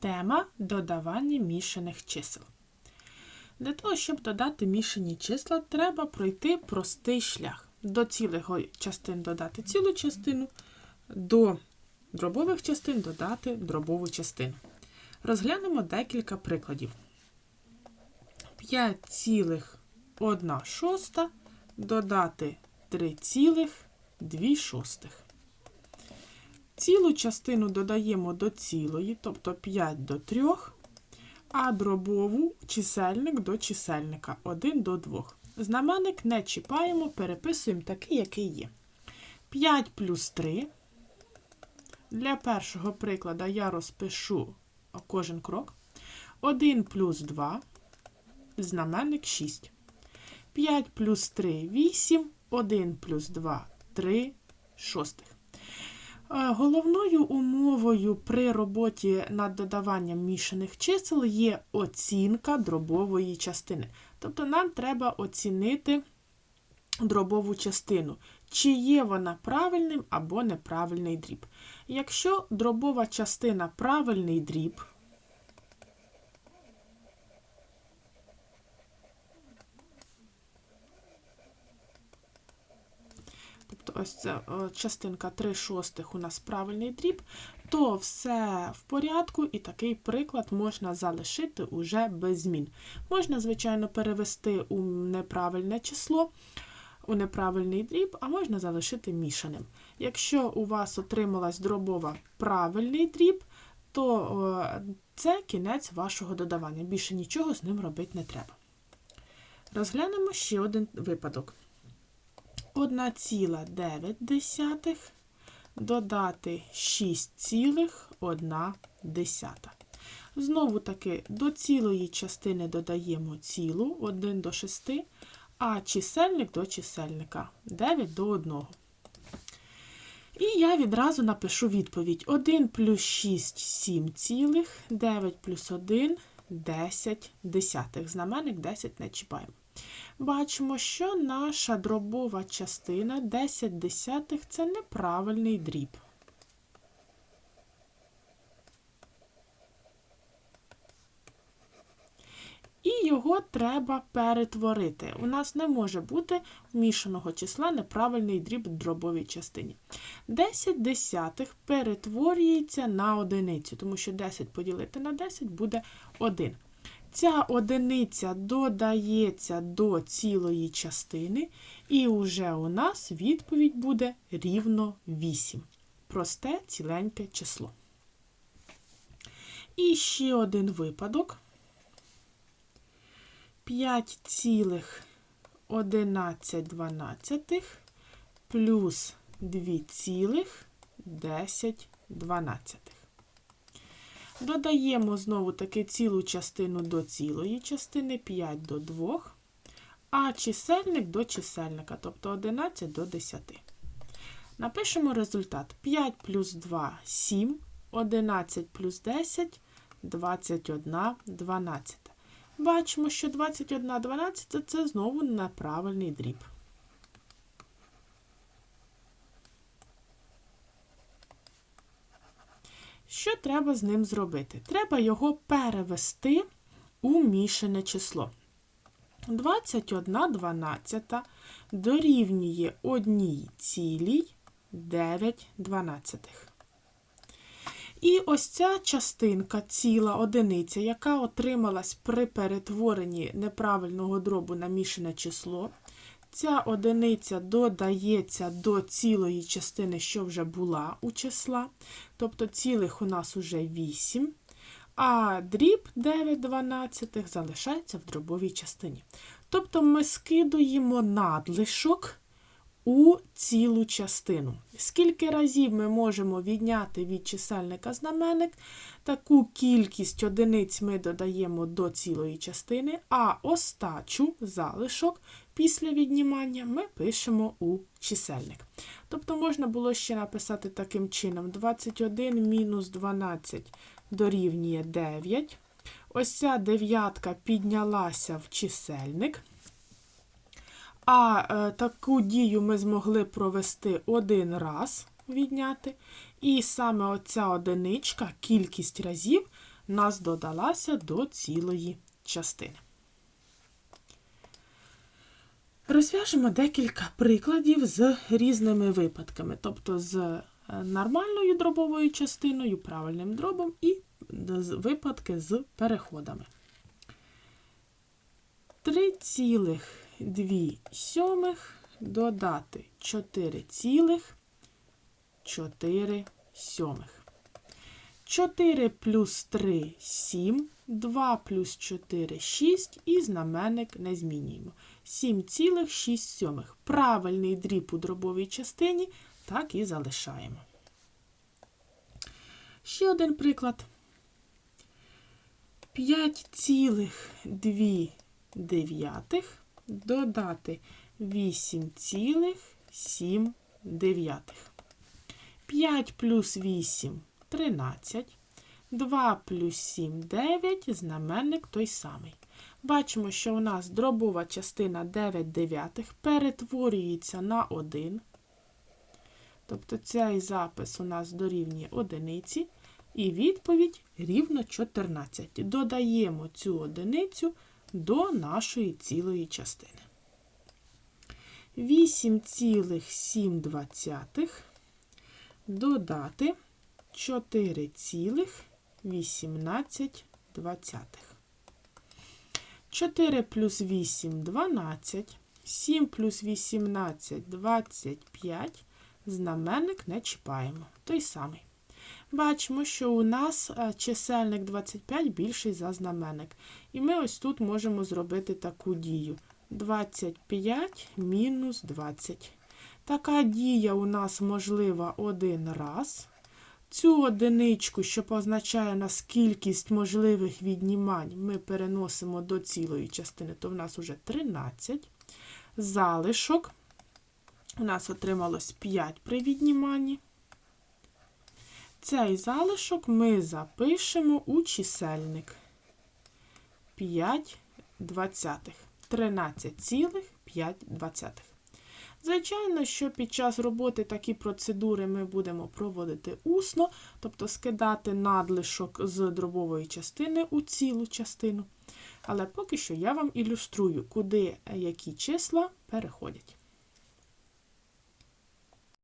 Тема додавання мішаних чисел. Для того, щоб додати мішані числа, треба пройти простий шлях. До цілих частин додати цілу частину, до дробових частин додати дробову частину. Розглянемо декілька прикладів. 5,1 шоста додати 3,2 шостих. Цілу частину додаємо до цілої, тобто 5 до 3, а дробову чисельник до чисельника 1 до 2. Знаменник не чіпаємо, переписуємо такий, який є. 5 плюс 3. Для першого прикладу я розпишу кожен крок. 1 плюс 2, знаменник 6. 5 плюс 3 8, 1 плюс 2 3 шостих. Головною умовою при роботі над додаванням мішаних чисел є оцінка дробової частини. Тобто нам треба оцінити дробову частину, чи є вона правильним або неправильний дріб. Якщо дробова частина правильний дріб, тобто ось ця частинка 3 шостих у нас правильний дріб, то все в порядку, і такий приклад можна залишити уже без змін. Можна, звичайно, перевести у неправильне число, у неправильний дріб, а можна залишити мішаним. Якщо у вас отрималась дробова правильний дріб, то це кінець вашого додавання. Більше нічого з ним робити не треба. Розглянемо ще один випадок. 1,9 додати 6,1. Знову таки до цілої частини додаємо цілу 1 до 6, а чисельник до чисельника 9 до 1. І я відразу напишу відповідь: 1 плюс 6 7 цілих, 9 плюс 1 10 десятих. Знаменник 10 не чіпаємо бачимо, що наша дробова частина 10 десятих це неправильний дріб. І його треба перетворити. У нас не може бути мішаного числа неправильний дріб в дробовій частині. 10 десятих перетворюється на одиницю, тому що 10 поділити на 10 буде 1. Ця одиниця додається до цілої частини, і вже у нас відповідь буде рівно 8. Просте ціленьке число. І ще один випадок. 5,11 плюс 2,10. Додаємо знову таки цілу частину до цілої частини, 5 до 2, а чисельник до чисельника, тобто 11 до 10. Напишемо результат 5 плюс 2 7, 11 плюс 10 21 12. Бачимо, що 21 12 це знову неправильний дріб. Що треба з ним зробити? Треба його перевести у мішане число. 21 дванадцята дорівнює 1 цілій 9 дванадцятих. І ось ця частинка, ціла одиниця, яка отрималась при перетворенні неправильного дробу на мішане число, Ця одиниця додається до цілої частини, що вже була у числа. Тобто цілих у нас уже 8. А дріб 9 дванадцятих залишається в дробовій частині. Тобто ми скидуємо надлишок у цілу частину. Скільки разів ми можемо відняти від чисельника знаменник, таку кількість одиниць ми додаємо до цілої частини, а остачу залишок після віднімання ми пишемо у чисельник. Тобто можна було ще написати таким чином: 21 мінус 12 дорівнює 9. Ось ця дев'ятка піднялася в чисельник. А е, таку дію ми змогли провести один раз відняти. І саме оця одиничка, кількість разів, нас додалася до цілої частини. Розв'яжемо декілька прикладів з різними випадками, тобто з е, нормальною дробовою частиною, правильним дробом і випадки з переходами. 3,2 сьомих додати 4,4 сьомих. 4 плюс 3 – 7, 2 плюс 4 – 6 і знаменник не змінюємо. 7,6 сьомих. Правильний дріб у дробовій частині так і залишаємо. Ще один приклад. 5,2 дев'ятих додати 8,7 5 плюс 8 – 13. 2 плюс 7 – 9, знаменник той самий. Бачимо, що у нас дробова частина 9 дев'ятих перетворюється на 1. Тобто цей запис у нас дорівнює одиниці. І відповідь рівно 14. Додаємо цю одиницю до нашої цілої частини. 8,7 додати 4,18. 4 плюс 8 – 12, 7 плюс 18 – 25, знаменник не чіпаємо, той самий. Бачимо, що у нас е, чисельник 25 більший за знаменник. І ми ось тут можемо зробити таку дію. 25 мінус 20. Така дія у нас можлива один раз. Цю одиничку, що позначає нас кількість можливих віднімань, ми переносимо до цілої частини, то в нас уже 13. Залишок. У нас отрималось 5 при відніманні. Цей залишок ми запишемо у чисельник 5 двадцятих. 13,5 двадцятих. Звичайно, що під час роботи такі процедури ми будемо проводити усно, тобто скидати надлишок з дробової частини у цілу частину. Але поки що я вам ілюструю, куди які числа переходять.